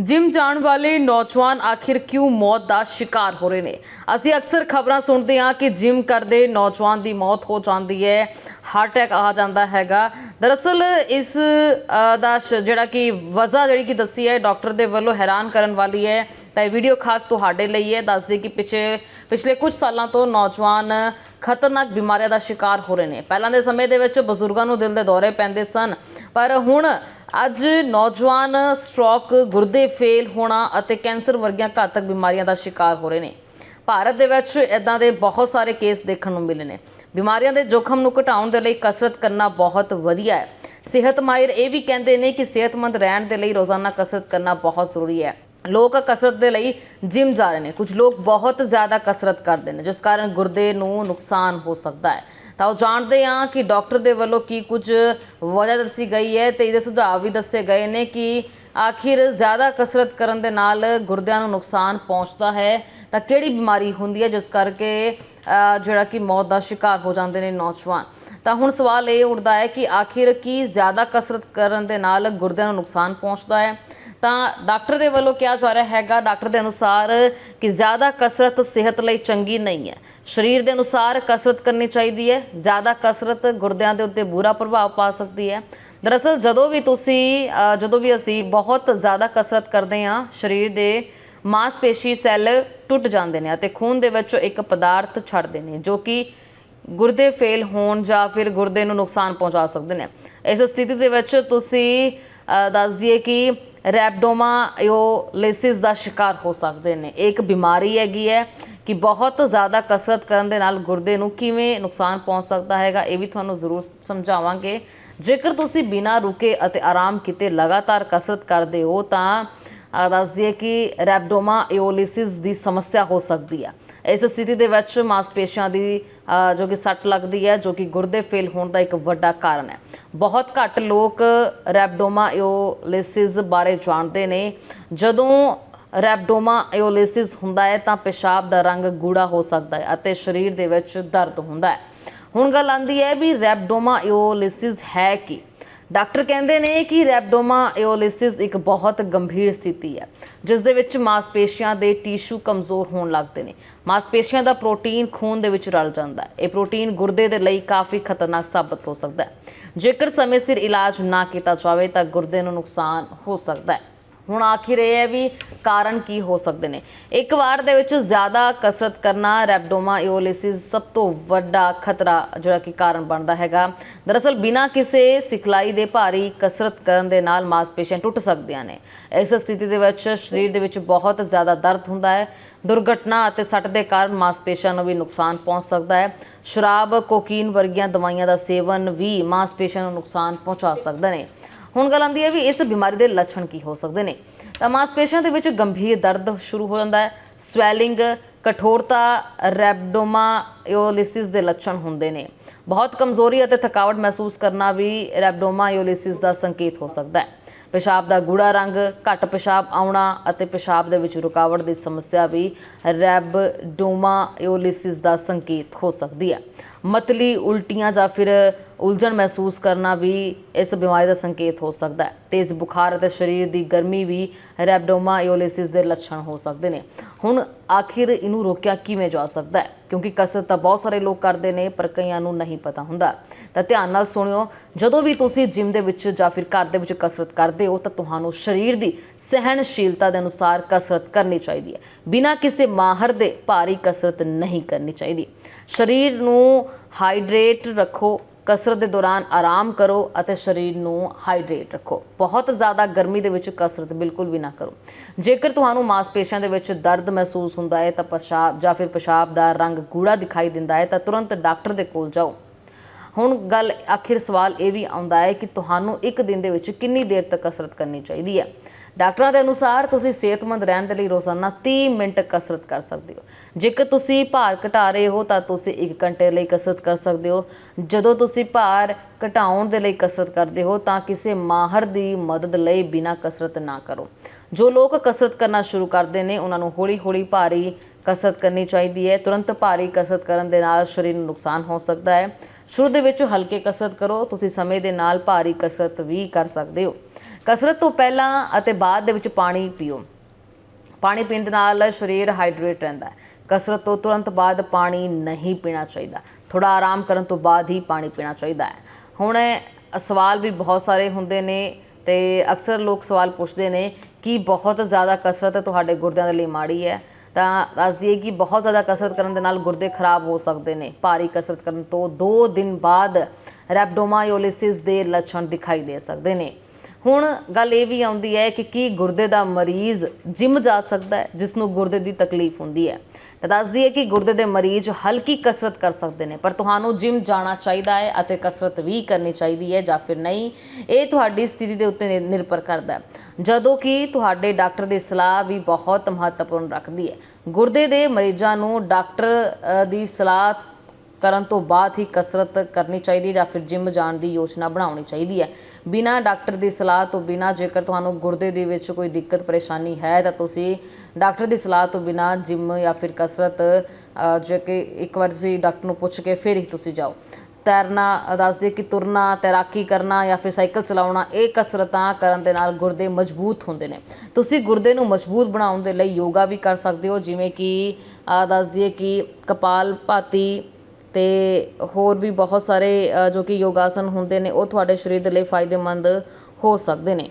Gym ਜਾਣ ਵਾਲੇ ਨੌਜਵਾਨ ਆਖਿਰ ਕਿਉਂ ਮੌਤ ਦਾ ਸ਼ਿਕਾਰ ਹੋ ਰਹੇ ਨੇ? ਅਸੀਂ ਅਕਸਰ ਖਬਰਾਂ ਸੁਣਦੇ ਹਾਂ ਕਿ ਜਿਮ ਕਰਦੇ ਨੌਜਵਾਨ ਦੀ ਮੌਤ ਹੋ ਜਾਂਦੀ ਹੈ। ਹਾਰਟ ਅਟੈਕ ਆ ਜਾਂਦਾ ਹੈਗਾ। ਦਰਅਸਲ ਇਸ ਦਾ ਸ਼- ਜਿਹੜਾ ਕਿ ਵਜ੍ਹਾ ਜਿਹੜੀ ਕਿ ਦੱਸੀ ਹੈ, ਡਾਕਟਰ ਦੇ ਵੱਲੋਂ ਹੈਰਾਨ ਕਰਨ ਵਾਲੀ ਹੈ। ਤਾਂ ਇਹ ਵੀਡੀਓ ਖਾਸ ਤੁਹਾਡੇ ਲਈ ਹੈ। ਦੱਸਦੇ ਕਿ ਪਿਛੇ, ਪਿਛਲੇ ਕੁਝ ਸਾਲਾਂ ਤੋਂ ਨੌਜਵਾਨ ਖਤਰਨਾਕ ਬਿਮਾਰੀਆਂ ਦਾ ਸ਼ਿਕਾਰ ਹੋ ਰਹੇ ਨੇ। ਪਹਿਲਾਂ ਦੇ ਸਮੇਂ ਦੇ ਵਿੱਚ ਬਜ਼ੁਰਗਾਂ ਨੂੰ ਦਿਲ ਦੇ ਦੌਰੇ ਪੈਂਦੇ ਸਨ। ਪਰ ਹੁਣ ਅੱਜ ਨੌਜਵਾਨ ਸਟ੍ਰੋਕ, ਗੁਰਦੇ ਫੇਲ ਹੋਣਾ ਅਤੇ ਕੈਂਸਰ ਵਰਗੀਆਂ ਘਾਤਕ ਬਿਮਾਰੀਆਂ ਦਾ ਸ਼ਿਕਾਰ ਹੋ ਰਹੇ ਨੇ। ਭਾਰਤ ਦੇ ਵਿੱਚ ਇਦਾਂ ਦੇ ਬਹੁਤ ਸਾਰੇ ਕੇਸ ਦੇਖਣ ਨੂੰ ਮਿਲੇ ਨੇ। ਬਿਮਾਰੀਆਂ ਦੇ ਜੋਖਮ ਨੂੰ ਘਟਾਉਣ ਦੇ ਲਈ ਕਸਰਤ ਕਰਨਾ ਬਹੁਤ ਵਧੀਆ ਹੈ। ਸਿਹਤ ਮਾਹਿਰ ਇਹ ਵੀ ਕਹਿੰਦੇ ਨੇ ਕਿ ਸਿਹਤਮੰਦ ਰਹਿਣ ਦੇ ਲਈ ਰੋਜ਼ਾਨਾ ਕਸਰਤ ਕਰਨਾ ਬਹੁਤ ਜ਼ਰੂਰੀ ਹੈ। ਲੋਕ ਕਸਰਤ ਦੇ ਲਈ ਜਿਮ ਜਾ ਰਹੇ ਨੇ। ਕੁਝ ਲੋਕ ਬਹੁਤ ਜ਼ਿਆਦਾ ਕਸਰਤ ਕਰਦੇ ਨੇ, ਜਿਸ ਕਾਰਨ ਗੁਰਦੇ ਨੂੰ ਨੁਕਸਾਨ ਹੋ ਸਕਦਾ ਹੈ। ਤਾਂ ਉਹ ਜਾਣਦੇ ਹਾਂ ਕਿ ਡਾਕਟਰ ਦੇ ਵੱਲੋਂ ਕੀ ਕੁਝ ਵਜ੍ਹਾ ਦੱਸੀ ਗਈ ਹੈ ਤੇ ਇਹਦੇ ਸੁਝਾਅ ਵੀ ਦੱਸੇ ਗਏ ਨੇ ਕਿ ਆਖਿਰ ਜ਼ਿਆਦਾ ਕਸਰਤ ਕਰਨ ਦੇ ਨਾਲ ਗੁਰਦਿਆਂ ਨੂੰ ਨੁਕਸਾਨ ਪਹੁੰਚਦਾ ਹੈ ਤਾਂ ਕਿਹੜੀ ਬਿਮਾਰੀ ਹੁੰਦੀ ਹੈ ਜਿਸ ਕਰਕੇ ਜਿਹੜਾ ਕਿ ਮੌਤ ਦਾ ਸ਼ਿਕਾਰ ਹੋ ਜਾਂਦੇ ਨੇ ਨੌਜਵਾਨ? ਤਾਂ ਹੁਣ ਸਵਾਲ ਇਹ ਉੱਠਦਾ ਹੈ ਕਿ ਆਖਿਰ ਕੀ ਜ਼ਿਆਦਾ ਕਸਰਤ ਕਰਨ ਦੇ ਨਾਲ ਗੁਰਦਿਆਂ ਨੂੰ ਨੁਕਸਾਨ ਪਹੁੰਚਦਾ ਹੈ? ਤਾਂ ਡਾਕਟਰ ਦੇ ਵੱਲੋਂ ਕਿਹਾ ਜਾ ਰਿਹਾ ਹੈਗਾ ਡਾਕਟਰ ਦੇ ਅਨੁਸਾਰ ਕਿ ਜ਼ਿਆਦਾ ਕਸਰਤ ਸਿਹਤ ਲਈ ਚੰਗੀ ਨਹੀਂ ਹੈ। ਸਰੀਰ ਦੇ ਅਨੁਸਾਰ ਕਸਰਤ ਕਰਨੀ ਚਾਹੀਦੀ ਹੈ। ਜ਼ਿਆਦਾ ਕਸਰਤ ਗੁਰਦਿਆਂ ਦੇ ਉੱਤੇ ਬੁਰਾ ਪ੍ਰਭਾਵ ਪਾ ਸਕਦੀ ਹੈ। ਦਰਅਸਲ ਜਦੋਂ ਵੀ ਤੁਸੀਂ ਜਦੋਂ ਵੀ ਅਸੀਂ ਬਹੁਤ ਜ਼ਿਆਦਾ ਕਸਰਤ ਕਰਦੇ ਹਾਂ ਸਰੀਰ ਦੇ ਮਾਸਪੇਸ਼ੀ ਸੈੱਲ ਟੁੱਟ ਜਾਂਦੇ ਨੇ ਅਤੇ ਖੂਨ ਦੇ ਵਿੱਚੋਂ ਇੱਕ ਪਦਾਰਥ ਛੱਡਦੇ ਨੇ ਜੋ ਕਿ ਗੁਰਦੇ ਫੇਲ ਹੋਣ ਜਾਂ ਫਿਰ ਗੁਰਦੇ ਨੂੰ ਨੁਕਸਾਨ ਪਹੁੰਚਾ ਸਕਦੇ ਨੇ। ਇਸ ਸਥਿਤੀ ਦੇ ਵਿੱਚ ਤੁਸੀਂ ਅ, ਦੱਸ ਦਈਏ ਕਿ ਰੈਬਡੋਮਾਇਓਲਿਸਿਸ ਦਾ ਸ਼ਿਕਾਰ ਹੋ ਸਕਦੇ ਨੇ। ਇਹ ਇੱਕ ਬਿਮਾਰੀ ਹੈਗੀ ਹੈ ਕਿ ਬਹੁਤ ਜ਼ਿਆਦਾ ਕਸਰਤ ਕਰਨ ਦੇ ਨਾਲ ਗੁਰਦੇ ਨੂੰ ਕਿਵੇਂ ਨੁਕਸਾਨ ਪਹੁੰਚ ਸਕਦਾ ਹੈਗਾ, ਇਹ ਵੀ ਤੁਹਾਨੂੰ ਜ਼ਰੂਰ ਸਮਝਾਵਾਂਗੇ। ਜੇਕਰ ਤੁਸੀਂ ਬਿਨਾਂ ਰੁਕੇ ਅਤੇ ਆਰਾਮ ਕੀਤੇ ਲਗਾਤਾਰ ਕਸਰਤ ਕਰਦੇ ਹੋ ਤਾਂ ਅ, ਦੱਸ ਦਈਏ ਕਿ ਰੈਬਡੋਮਾਇਓਲਿਸਿਸ ਦੀ ਸਮੱਸਿਆ ਹੋ ਸਕਦੀ ਹੈ। ਇਸ ਸਥਿਤੀ ਦੇ ਵਿੱਚ ਮਾਸਪੇਸ਼ੀਆਂ ਦੀ ਜੋ ਕਿ ਸੱਟ ਲੱਗਦੀ ਹੈ ਜੋ ਕਿ ਗੁਰਦੇ ਫੇਲ ਹੋਣ ਦਾ ਇੱਕ ਵੱਡਾ ਕਾਰਨ ਹੈ। ਬਹੁਤ ਘੱਟ ਲੋਕ ਰੈਬਡੋਮਾਇਓਲਿਸਿਸ ਬਾਰੇ ਜਾਣਦੇ ਨੇ। ਜਦੋਂ ਰੈਬਡੋਮਾ ਰੈਬਡੋਮਾਇਓਲਿਸਿਸ ਹੁੰਦਾ ਹੈ ਤਾਂ ਪਿਸ਼ਾਬ ਦਾ ਰੰਗ ਗੂੜਾ ਹੋ ਸਕਦਾ ਹੈ ਅਤੇ ਸਰੀਰ ਦੇ ਵਿੱਚ ਦਰਦ ਹੁੰਦਾ ਹੈ। ਹੁਣ ਗੱਲ ਆਂਦੀ ਹੈ ਵੀ ਰੈਬਡੋਮਾ ਰੈਬਡੋਮਾਇਓਲਿਸਿਸ ਹੈ ਕੀ। ਡਾਕਟਰ ਕਹਿੰਦੇ ਨੇ ਕਿ ਰੈਬਡੋਮਾ ਰੈਬਡੋਮਾਇਓਲਿਸਿਸ ਇੱਕ ਬਹੁਤ ਗੰਭੀਰ ਸਥਿਤੀ ਹੈ, ਜਿਸ ਦੇ ਵਿੱਚ ਮਾਸਪੇਸ਼ੀਆਂ ਦੇ ਟਿਸ਼ੂ ਕਮਜ਼ੋਰ ਹੋਣ ਲੱਗਦੇ ਨੇ। ਮਾਸਪੇਸ਼ੀਆਂ ਦਾ ਪ੍ਰੋਟੀਨ ਖੂਨ ਦੇ ਵਿੱਚ ਰਲ ਜਾਂਦਾ ਹੈ। ਇਹ ਪ੍ਰੋਟੀਨ ਗੁਰਦੇ ਦੇ ਲਈ ਕਾਫੀ ਖਤਰਨਾਕ ਸਾਬਤ ਹੋ ਸਕਦਾ ਹੈ। ਜੇਕਰ ਸਮੇਂ ਸਿਰ ਇਲਾਜ ਨਾ ਕੀਤਾ ਜਾਵੇ, ਤਾਂ ਗੁਰਦੇ ਨੂੰ ਨੁਕਸਾਨ ਹੋ ਸਕਦਾ ਹੈ। ਹੁਣ ਆਖਿਰ ਇਹ ਹੈ ਵੀ ਕਾਰਨ ਕੀ ਹੋ ਸਕਦੇ ਨੇ। ਇੱਕ ਵਾਰ ਦੇ ਵਿੱਚ ਜ਼ਿਆਦਾ ਕਸਰਤ ਕਰਨਾ, ਰੈਬਡੋਮਾਇਓਲਿਸਿਸ ਸਭ ਤੋਂ ਵੱਡਾ ਖਤਰਾ ਜਿਹੜਾ ਕਿ ਕਾਰਨ ਬਣਦਾ ਹੈਗਾ। ਦਰਅਸਲ ਬਿਨਾਂ ਕਿਸੇ ਸਿਖਲਾਈ ਦੇ ਭਾਰੀ ਕਸਰਤ ਕਰਨ ਦੇ ਨਾਲ ਮਾਸਪੇਸ਼ੀਆਂ ਟੁੱਟ ਸਕਦੀਆਂ ਨੇ। ਇਸ ਸਥਿਤੀ ਦੇ ਵਿੱਚ ਸਰੀਰ ਦੇ ਵਿੱਚ ਬਹੁਤ ਜ਼ਿਆਦਾ ਦਰਦ ਹੁੰਦਾ ਹੈ। ਦੁਰਘਟਨਾ ਅਤੇ ਸੱਟ ਦੇ ਕਾਰਨ ਮਾਸਪੇਸ਼ੀਆਂ ਨੂੰ ਵੀ ਨੁਕਸਾਨ ਪਹੁੰਚ ਸਕਦਾ ਹੈ। ਸ਼ਰਾਬ, ਕੋਕੀਨ ਵਰਗੀਆਂ ਦਵਾਈਆਂ ਦਾ ਸੇਵਨ ਵੀ ਮਾਸਪੇਸ਼ੀਆਂ ਨੂੰ ਨੁਕਸਾਨ ਪਹੁੰਚਾ ਸਕਦੇ ਨੇ। ਹੁਣ ਗੱਲ ਆਉਂਦੀ ਹੈ ਵੀ ਇਸ ਬਿਮਾਰੀ ਦੇ ਲੱਛਣ ਕੀ ਹੋ ਸਕਦੇ ਨੇ। ਤਾਂ ਮਾਸਪੇਸ਼ੀਆਂ ਦੇ ਵਿੱਚ ਗੰਭੀਰ ਦਰਦ ਸ਼ੁਰੂ ਹੋ ਜਾਂਦਾ ਹੈ। ਸਵੈਲਿੰਗ, ਕਠੋਰਤਾ ਰੈਬਡੋਮਾਇਓਲਿਸਿਸ ਦੇ ਲੱਛਣ ਹੁੰਦੇ ਨੇ। ਬਹੁਤ ਕਮਜ਼ੋਰੀ ਅਤੇ ਥਕਾਵਟ ਮਹਿਸੂਸ ਕਰਨਾ ਵੀ ਰੈਬਡੋਮਾਇਓਲਿਸਿਸ ਦਾ ਸੰਕੇਤ ਹੋ ਸਕਦਾ ਹੈ। ਪਿਸ਼ਾਬ ਦਾ ਗੂੜਾ ਰੰਗ, ਘੱਟ ਪਿਸ਼ਾਬ ਆਉਣਾ ਅਤੇ ਪਿਸ਼ਾਬ ਦੇ ਵਿੱਚ ਰੁਕਾਵਟ ਦੀ ਸਮੱਸਿਆ ਵੀ ਰੈਬਡੋਮਾਇਓਲਿਸਿਸ ਦਾ ਸੰਕੇਤ ਹੋ ਸਕਦੀ ਹੈ। ਮਤਲੀ ਉਲਟੀਆਂ ਜਾਂ ਫਿਰ ਉਲਝਣ ਮਹਿਸੂਸ ਕਰਨਾ ਵੀ ਇਸ ਬਿਮਾਰੀ ਦਾ ਸੰਕੇਤ ਹੋ ਸਕਦਾ ਹੈ। ਤੇਜ਼ ਬੁਖਾਰ ਅਤੇ ਸਰੀਰ ਦੀ ਗਰਮੀ ਵੀ ਰੈਬਡੋਮਾਇਓਲਿਸਿਸ ਦੇ ਲੱਛਣ ਹੋ ਸਕਦੇ ਨੇ। ਹੁਣ ਆਖਿਰ ਇਹਨੂੰ ਰੋਕਿਆ ਕਿਵੇਂ ਜਾ ਸਕਦਾ ਹੈ? ਕਿਉਂਕਿ ਕਸਰਤ ਤਾਂ ਬਹੁਤ ਸਾਰੇ ਲੋਕ ਕਰਦੇ ਨੇ, ਪਰ ਕਈਆਂ ਨੂੰ ਨਹੀਂ ਪਤਾ ਹੁੰਦਾ। ਤਾਂ ਧਿਆਨ ਨਾਲ ਸੁਣਿਓ, ਜਦੋਂ ਵੀ ਤੁਸੀਂ ਜਿਮ ਦੇ ਵਿੱਚ ਜਾਂ ਫਿਰ ਘਰ ਦੇ ਵਿੱਚ ਕਸਰਤ ਕਰਦੇ ਹੋ, ਤਾਂ ਤੁਹਾਨੂੰ ਸਰੀਰ ਦੀ ਸਹਿਣਸ਼ੀਲਤਾ ਦੇ ਅਨੁਸਾਰ ਕਸਰਤ ਕਰਨੀ ਚਾਹੀਦੀ ਹੈ। ਬਿਨਾਂ ਕਿਸੇ ਮਾਹਰ ਦੇ ਭਾਰੀ ਕਸਰਤ ਨਹੀਂ ਕਰਨੀ ਚਾਹੀਦੀ। ਸਰੀਰ ਨੂੰ ਹਾਈਡਰੇਟ ਰੱਖੋ ਕਸਰਤ ਦੇ ਦੌਰਾਨ ਆਰਾਮ ਕਰੋ ਅਤੇ ਸਰੀਰ ਨੂੰ ਹਾਈਡਰੇਟ ਰੱਖੋ। ਬਹੁਤ ਜ਼ਿਆਦਾ ਗਰਮੀ ਦੇ ਵਿੱਚ ਕਸਰਤ ਬਿਲਕੁਲ ਵੀ ਨਾ ਕਰੋ। ਜੇਕਰ ਤੁਹਾਨੂੰ ਮਾਸਪੇਸ਼ੀਆਂ ਦੇ ਵਿੱਚ ਦਰਦ ਮਹਿਸੂਸ ਹੁੰਦਾ ਹੈ ਤਾਂ ਪਿਸ਼ਾਬ ਜਾਂ ਫਿਰ ਪਿਸ਼ਾਬ ਦਾ ਰੰਗ ਗੂੜਾ ਦਿਖਾਈ ਦਿੰਦਾ ਹੈ ਤਾਂ ਤੁਰੰਤ ਡਾਕਟਰ ਦੇ ਕੋਲ ਜਾਓ। ਹੁਣ ਗੱਲ ਆਖਿਰ ਸਵਾਲ ਇਹ ਵੀ ਆਉਂਦਾ ਹੈ ਕਿ ਤੁਹਾਨੂੰ ਇੱਕ ਦਿਨ ਦੇ ਵਿੱਚ ਕਿੰਨੀ ਦੇਰ ਤੱਕ ਕਸਰਤ ਕਰਨੀ ਚਾਹੀਦੀ ਹੈ? ਡਾਕਟਰਾਂ ਦੇ ਅਨੁਸਾਰ ਤੁਸੀਂ ਸਿਹਤਮੰਦ ਰਹਿਣ ਦੇ ਲਈ ਰੋਜ਼ਾਨਾ 30 ਮਿੰਟ ਕਸਰਤ ਕਰ ਸਕਦੇ ਹੋ। ਜੇਕਰ ਤੁਸੀਂ ਭਾਰ ਘਟਾ ਰਹੇ ਹੋ ਤਾਂ ਤੁਸੀਂ 1 ਘੰਟੇ ਲਈ ਕਸਰਤ ਕਰ ਸਕਦੇ ਹੋ। ਜਦੋਂ ਤੁਸੀਂ ਭਾਰ ਘਟਾਉਣ ਦੇ ਲਈ ਕਸਰਤ ਕਰਦੇ ਹੋ ਤਾਂ ਕਿਸੇ ਮਾਹਰ ਦੀ ਮਦਦ ਲਈ ਬਿਨਾਂ ਕਸਰਤ ਨਾ ਕਰੋ। ਜੋ ਲੋਕ ਕਸਰਤ ਕਰਨਾ ਸ਼ੁਰੂ ਕਰਦੇ ਨੇ, ਉਹਨਾਂ ਨੂੰ ਹੌਲੀ-ਹੌਲੀ ਭਾਰੀ ਕਸਰਤ ਕਰਨੀ ਚਾਹੀਦੀ ਹੈ। ਤੁਰੰਤ ਭਾਰੀ ਕਸਰਤ ਕਰਨ ਦੇ ਨਾਲ ਸਰੀਰ ਨੂੰ ਨੁਕਸਾਨ ਹੋ ਸਕਦਾ ਹੈ। ਸ਼ੁਰੂ ਦੇ ਵਿੱਚ ਹਲਕੇ ਕਸਰਤ ਕਰੋ, ਤੁਸੀਂ ਸਮੇਂ ਦੇ ਨਾਲ ਭਾਰੀ ਕਸਰਤ ਵੀ ਕਰ ਸਕਦੇ ਹੋ। ਕਸਰਤ ਤੋਂ ਪਹਿਲਾਂ ਅਤੇ ਬਾਅਦ ਦੇ ਵਿੱਚ ਪਾਣੀ ਪੀਓ। ਪਾਣੀ ਪੀਣ ਦੇ ਨਾਲ ਸਰੀਰ ਹਾਈਡਰੇਟ ਰਹਿੰਦਾ ਹੈ। ਕਸਰਤ ਤੋਂ ਤੁਰੰਤ ਬਾਅਦ ਪਾਣੀ ਨਹੀਂ ਪੀਣਾ ਚਾਹੀਦਾ। ਥੋੜਾ ਆਰਾਮ ਕਰਨ ਤੋਂ ਬਾਅਦ ਹੀ ਪਾਣੀ ਪੀਣਾ ਚਾਹੀਦਾ ਹੈ। ਹੁਣ ਸਵਾਲ ਵੀ ਬਹੁਤ ਸਾਰੇ ਹੁੰਦੇ ਨੇ ਤੇ ਅਕਸਰ ਲੋਕ ਸਵਾਲ ਪੁੱਛਦੇ ਨੇ ਕਿ ਬਹੁਤ ਜ਼ਿਆਦਾ ਕਸਰਤ ਤੁਹਾਡੇ ਗੁਰਦਿਆਂ ਦੇ ਲਈ ਮਾੜੀ ਹੈ। ਤਾਂ ਦੱਸ ਦਈਏ ਕਿ ਬਹੁਤ ਜ਼ਿਆਦਾ ਕਸਰਤ ਕਰਨ ਦੇ ਨਾਲ ਗੁਰਦੇ ਖਰਾਬ ਹੋ ਸਕਦੇ ਨੇ। ਭਾਰੀ ਕਸਰਤ ਕਰਨ ਤੋਂ 2 ਦਿਨ ਬਾਅਦ ਰੈਬਡੋਮਾਇਓਲਿਸਿਸ ਦੇ ਲੱਛਣ ਦਿਖਾਈ ਦੇ ਸਕਦੇ ਨੇ। ਹੁਣ ਗੱਲ ਇਹ ਵੀ ਆਉਂਦੀ ਹੈ ਕਿ ਕੀ ਗੁਰਦੇ ਦਾ ਮਰੀਜ਼ ਜਿਮ ਜਾ ਸਕਦਾ ਹੈ ਜਿਸ ਨੂੰ ਗੁਰਦੇ ਦੀ ਤਕਲੀਫ ਹੁੰਦੀ ਹੈ। ਤਾਂ ਦੱਸਦੀ ਹੈ ਕਿ ਗੁਰਦੇ ਦੇ ਮਰੀਜ਼ ਹਲਕੀ ਕਸਰਤ ਕਰ ਸਕਦੇ ਨੇ, ਪਰ ਤੁਹਾਨੂੰ ਜਿਮ ਜਾਣਾ ਚਾਹੀਦਾ ਹੈ ਅਤੇ ਕਸਰਤ ਵੀ ਕਰਨੀ ਚਾਹੀਦੀ ਹੈ ਜਾਂ ਫਿਰ ਨਹੀਂ। ਇਹ ਤੁਹਾਡੀ ਸਥਿਤੀ ਦੇ ਉੱਤੇ ਨਿਰ- ਨਿਰਭਰ ਕਰਦਾ ਹੈ। ਜਦੋਂ ਕਿ ਤੁਹਾਡੇ ਡਾਕਟਰ ਦੀ ਸਲਾਹ ਵੀ ਬਹੁਤ ਮਹੱਤਵਪੂਰਨ ਰੱਖਦੀ ਹੈ। ਗੁਰਦੇ ਦੇ ਮਰੀਜ਼ਾਂ ਨੂੰ ਡਾਕਟਰ ਦੀ ਸਲਾਹ ਕਰਨ ਤੋਂ ਬਾਅਦ ਹੀ ਕਸਰਤ ਕਰਨੀ ਚਾਹੀਦੀ ਹੈ ਜਾਂ ਫਿਰ ਜਿਮ ਜਾਣ ਦੀ ਯੋਜਨਾ ਬਣਾਉਣੀ ਚਾਹੀਦੀ ਹੈ। ਬਿਨਾਂ ਡਾਕਟਰ ਦੀ ਸਲਾਹ ਤੋਂ ਬਿਨਾਂ ਜੇਕਰ ਤੁਹਾਨੂੰ ਗੁਰਦੇ ਦੇ ਵਿੱਚ ਕੋਈ ਦਿੱਕਤ ਪਰੇਸ਼ਾਨੀ ਹੈ ਤਾਂ ਤੁਸੀਂ ਡਾਕਟਰ ਦੀ ਸਲਾਹ ਤੋਂ ਬਿਨਾਂ ਜਿਮ ਜਾਂ ਫਿਰ ਕਸਰਤ ਜੇ ਕਿ ਇੱਕ ਵਾਰ ਤੁਸੀਂ ਡਾਕਟਰ ਨੂੰ ਪੁੱਛ ਕੇ ਫਿਰ ਹੀ ਤੁਸੀਂ ਜਾਓ। ਤੈਰਨਾ ਅ, ਦੱਸਦੇ ਕਿ ਤੁਰਨਾ ਤੈਰਾਕੀ ਕਰਨਾ ਜਾਂ ਫਿਰ ਸਾਈਕਲ ਚਲਾਉਣਾ ਇਹ ਕਸਰਤਾਂ ਕਰਨ ਦੇ ਨਾਲ ਗੁਰਦੇ ਮਜ਼ਬੂਤ ਹੁੰਦੇ ਨੇ। ਤੁਸੀਂ ਗੁਰਦੇ ਨੂੰ ਮਜ਼ਬੂਤ ਬਣਾਉਣ ਦੇ ਲਈ ਯੋਗਾ ਵੀ ਕਰ ਸਕਦੇ ਹੋ ਜਿਵੇਂ ਕਿ ਅ, ਕਿ ਕਪਾਲ ਭਾਤੀ ਅਤੇ ਹੋਰ ਵੀ ਬਹੁਤ ਸਾਰੇ ਜੋ ਕਿ ਯੋਗਾਸਨ ਹੁੰਦੇ ਨੇ, ਉਹ ਤੁਹਾਡੇ ਸਰੀਰ ਦੇ ਲਈ ਫਾਇਦੇਮੰਦ ਹੋ ਸਕਦੇ ਨੇ।